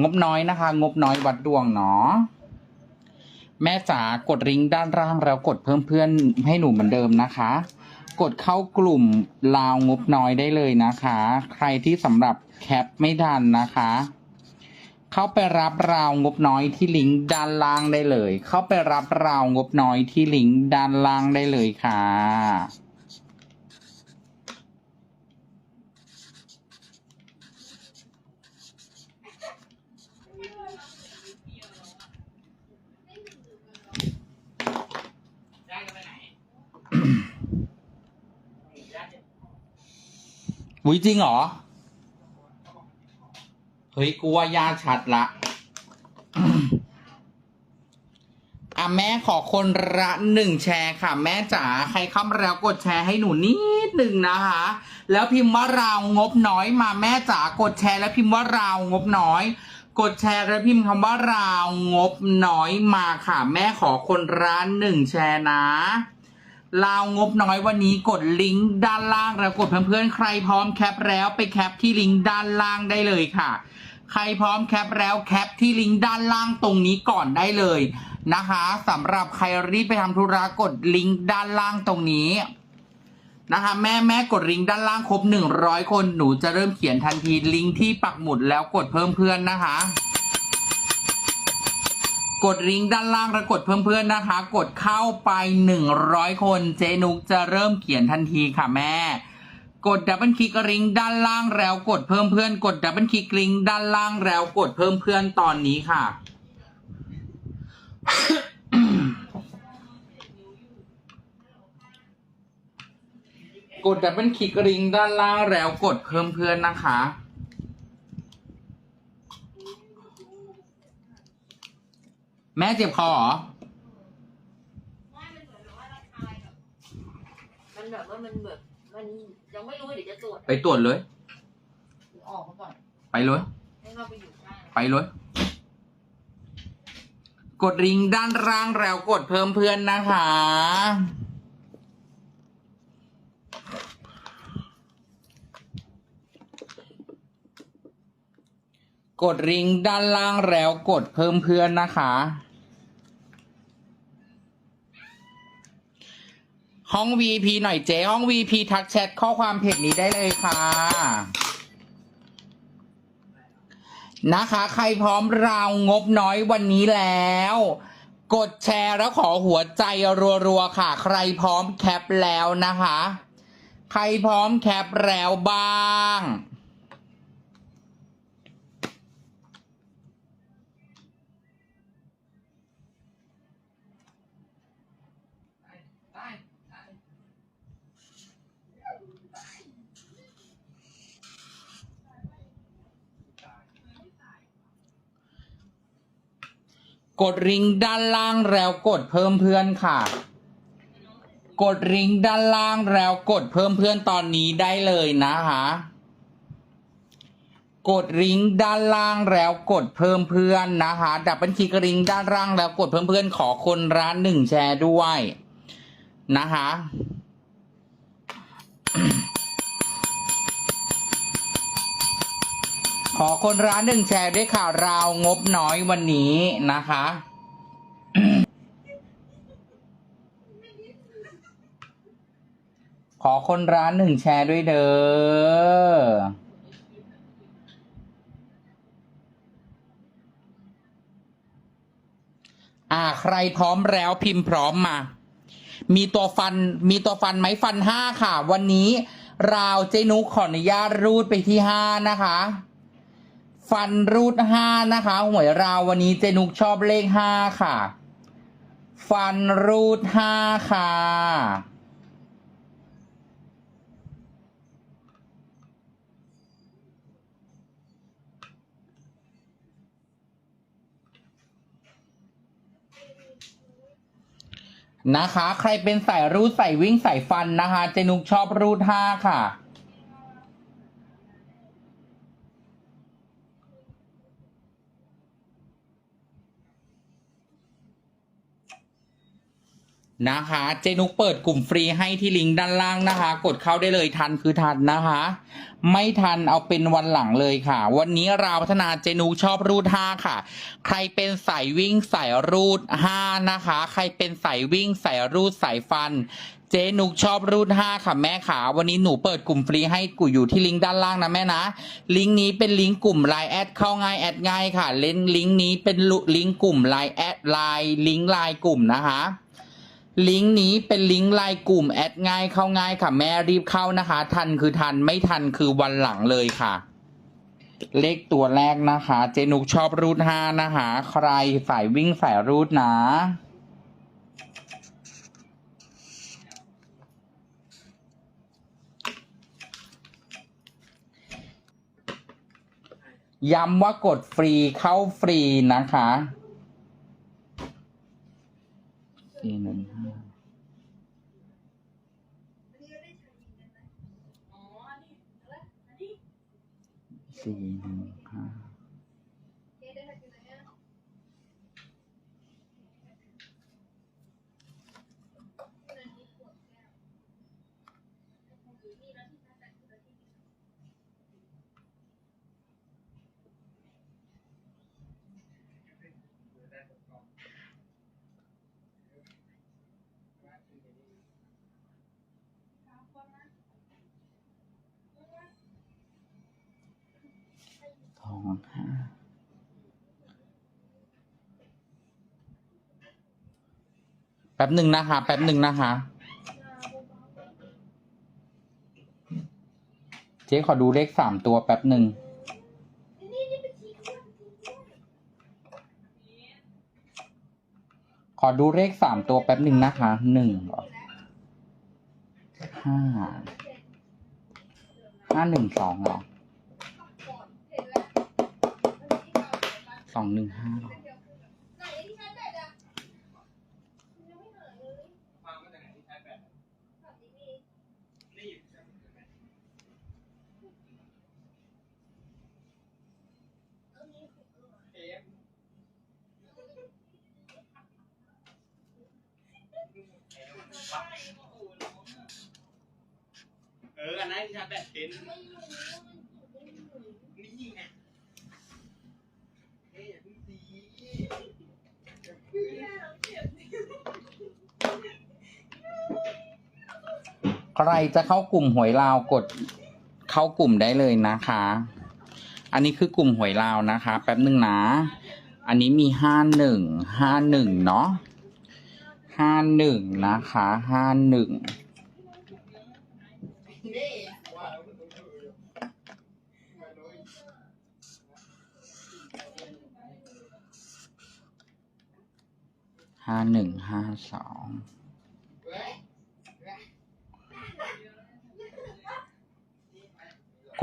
งบนะคะ งบน้อยวัดดวงเนาะแม่จ๋ากดริงก์ด้านล่างแล้วกดเพิ่มเพื่อนให้หนูเหมือนเดิมนะคะ กดเข้ากลุ่มลาวงบน้อยได้เลยนะคะ ใครที่สำหรับแคปไม่ทันนะคะ เข้าไปรับราวงบน้อยที่ลิงก์ด้านล่างได้เลย เข้าไปรับราวงบน้อยที่ลิงก์ด้านล่างได้เลยค่ะ อุ้ยจริงเหรอ เฮ้ยกูว่ายาชัดละอะแม่ขอคนละหนึ่งแชร์ค่ะ แม่จ๋าใครเข้ามาแล้วกดแชร์ให้หนูนิดหนึ่งนะคะ แล้วพิมพ์ว่าเรางบน้อยมาแม่จ๋ากดแชร์แล้วพิมพ์ว่าเรางบน้อย กดแชร์แล้วพิมพ์คำว่าเรางบน้อยมาค่ะ แม่ขอคนละหนึ่งแชร์นะ ลาวงบน้อยวันนี้กดลิงก์ด้านล่างแล้วกดเพื่อนๆใครพร้อมแคปแล้วไปแคปที่ลิงก์ด้านล่างได้เลยค่ะ ใครพร้อมแคปแล้วแคปที่ลิงก์ด้านล่างตรงนี้ก่อนได้เลยนะคะสำหรับใครรีบไปทำธุระกดลิงก์ด้านล่างตรงนี้นะคะแม่แม่กดลิงก์ด้านล่างครบหนึ่งร้อยคนหนูจะเริ่มเขียนทันทีลิงก์ที่ปักหมุดแล้วกดเพิ่มเพื่อนนะคะ กดลิงก์ด้านล่างแล้วกดเพื่อนๆนะคะ กดเข้าไปหนึ่งร้อยคนเจนุกจะเริ่มเขียนทันทีค่ะแม่ กดดับเบิลคลิกลิงก์ด้านล่างแล้วกดเพิ่มเพื่อน กดดับเบิลคลิกลิงก์ด้านล่างแล้วกดเพิ่มเพื่อนตอนนี้ค่ะกดดับเบิลคลิกลิงก์ด้านล่างแล้วกดเพิ่มเพื่อนนะคะ แม่เจ็บคอเหรอ ไม่มันเหมือนแบบว่าระคายแบบมันแบบว่ามันแบบมันยังไม่รู้เดี๋ยวจะตรวจไปตรวจเลย ออกมาก่อนไปเลย ให้เราไปอยู่ข้างไปเลย กดลิงก์ด้านล่างแล้วกดเพิ่มเพื่อนนะคะ กดลิงก์ด้านล่างแล้วกดเพิ่มเพื่อนนะคะ ห้อง VP หน่อยเจ๊ห้อง VP ทักแชทข้อความเพจนี้ได้เลยค่ะ นะคะ ใครพร้อมราวงบน้อยวันนี้แล้ว กดแชร์แล้วขอหัวใจรัวๆค่ะ ใครพร้อมแคปแล้วนะคะ ใครพร้อมแคปแล้วบ้าง กดลิงก์ด้านล่างแล้วกดเพิ่มเพื่อนค่ะ กดลิงก์ด้านล่างแล้วกดเพิ่มเพื่อนตอนนี้ได้เลยนะคะกดลิงก์ด้านล่างแล้วกดเพิ่มเพื่อนนะคะดับเบิลคลิกลิงก์ด้านล่างแล้วกดเพิ่มเพื่อนขอคนร้านหนึ่งแชร์ด้วยนะคะ อคนร้านหนึ่งแชร์ด้วยค่ะราวงบน้อยวันนี้นะคะ ขอคนร้านหนึ่งแชร์ด้วยเด้ออ่าใครพร้อมแล้วพิมพ์พร้อมมา มีตัวฟันมีตัวฟันไหมฟันห้าค่ะ วันนี้ ราวเจนุขออนุญาตรูดไปที่ห้านะคะ ฟันรูดห้านะคะหวยราววันนี้เจนุกชอบเลขห้าค่ะ ฟันรูดห้าค่ะ นะคะ ใครเป็นสายรูดสายวิ่งใสายฟันนะคะ เจนุกชอบรูดห้าค่ะ นะคะ เจนุกเปิดกลุ่มฟรีให้ที่ลิงก์ด้านล่างนะคะ กดเข้าได้เลยทันคือทันนะคะ ไม่ทันเอาเป็นวันหลังเลยค่ะ วันนี้เราพัฒนาเจนุกชอบรูดห้าค่ะ ใครเป็นสายวิ่งสายรูดห้านะคะ ใครเป็นสายวิ่งสายรูดสายฟันเจนุกชอบรูดห้าค่ะแม่ขา วันนี้หนูเปิดกลุ่มฟรีให้กูอยู่ที่ลิงก์ด้านล่างนะแม่นะ ลิงก์นี้เป็นลิงก์กลุ่มไลน์แอดเข้าง่ายแอดง่ายค่ะ เล่นลิงก์นี้เป็นลิงก์กลุ่มไลน์แอดไลน์ลิงก์ไลน์กลุ่มนะคะ ลิงก์นี้เป็นลิงก์ไลน์กลุ่มแอดง่ายเข้าง่ายค่ะแม่รีบเข้านะคะ ทันคือทันไม่ทันคือวันหลังเลยค่ะ เลขตัวแรกนะคะ เจนุกชอบรูดห้านะคะ ใครสายวิ่งสายรูดนะย้ำว่ากดฟรีเข้าฟรีนะคะ สี่หนึ่งห้าอ๋อนี่แล้วอันนี้สี่หนึ่งห้า เจ๊ได้มาจากไหนอะ สองห้าแป๊บหนึ่งนะคะ แป๊บหนึ่งนะคะ เจ๊ขอดูเลขสามตัวแป๊บหนึ่ง ขอดูเลขสามตัวแป๊บหนึ่งนะคะหนึ่งหรอห้าห้าหนึ่งสองหรอสองหนึ่งห้าหรอ มามาจากไหนที่ใช้แปดนี่อยู่ใช่ไหม เอฟ เอออันนั้นชาแบตเป็นนี่ไงเอ๊ะอย่าเพิ่งตีใครจะเข้ากลุ่มหวยลาวกดเข้ากลุ่มได้เลยนะคะ อันนี้คือกลุ่มหวยลาวนะคะ แป๊บหนึ่งนะ อันนี้มีห้าหนึ่งห้าหนึ่งเนาะห้าหนึ่งนะคะห้าหนึ่ง ห้าหนึ่งห้าสอง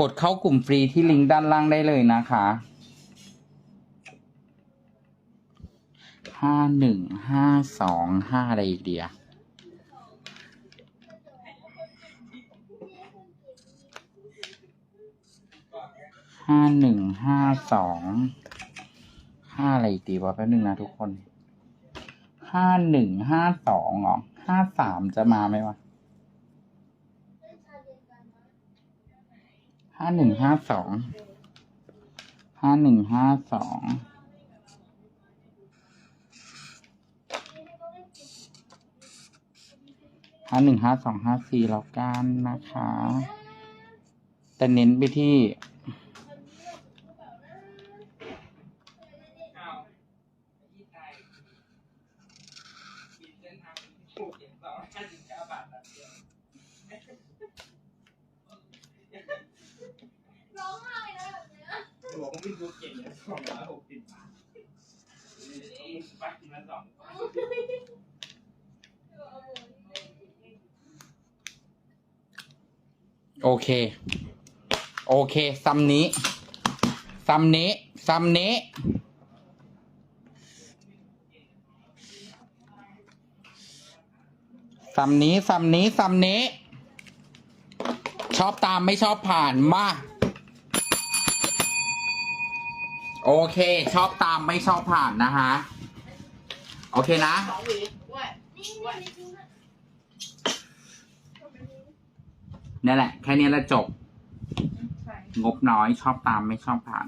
กดเข้ากลุ่มฟรีที่ลิงก์ด้านล่างได้เลยนะคะ ห้าหนึ่งห้าสองห้าอะไรอีกเดีย ห้าหนึ่งห้าสองห้าอะไรอีวะแป๊บนึงนะทุกคนห้าหนึ่งห้าสองหรอห้าสามจะมาไหมวะห้าหนึ่งห้าสองห้าหนึ่งห้าสองห้าหนึ่งห้าสองห้าสี่แล้วกันนะคะ แต่เน้นไปที่ อ้าวยี่ไทยมีเส้นทางถูกเจ็ดสองห้าสิบเก้าบาทต่อเดือน ร้องไห้นะแบบเนี้ยหัวผมเป็นตัวเก่งสองร้อยหกสิบบาทปักทีละสองโอเค โอเคซัมนี้ซัมนี้ซัมนี้ ซัมนี้ซัมนี้ซัมนี้ ชอบตามไม่ชอบผ่านมาโอเค ชอบตามไม่ชอบผ่านนะคะโอเคนะ สองหวีด้วยนี่แหละ แค่นี้และจบใช่งบน้อยชอบตามไม่ชอบผ่าน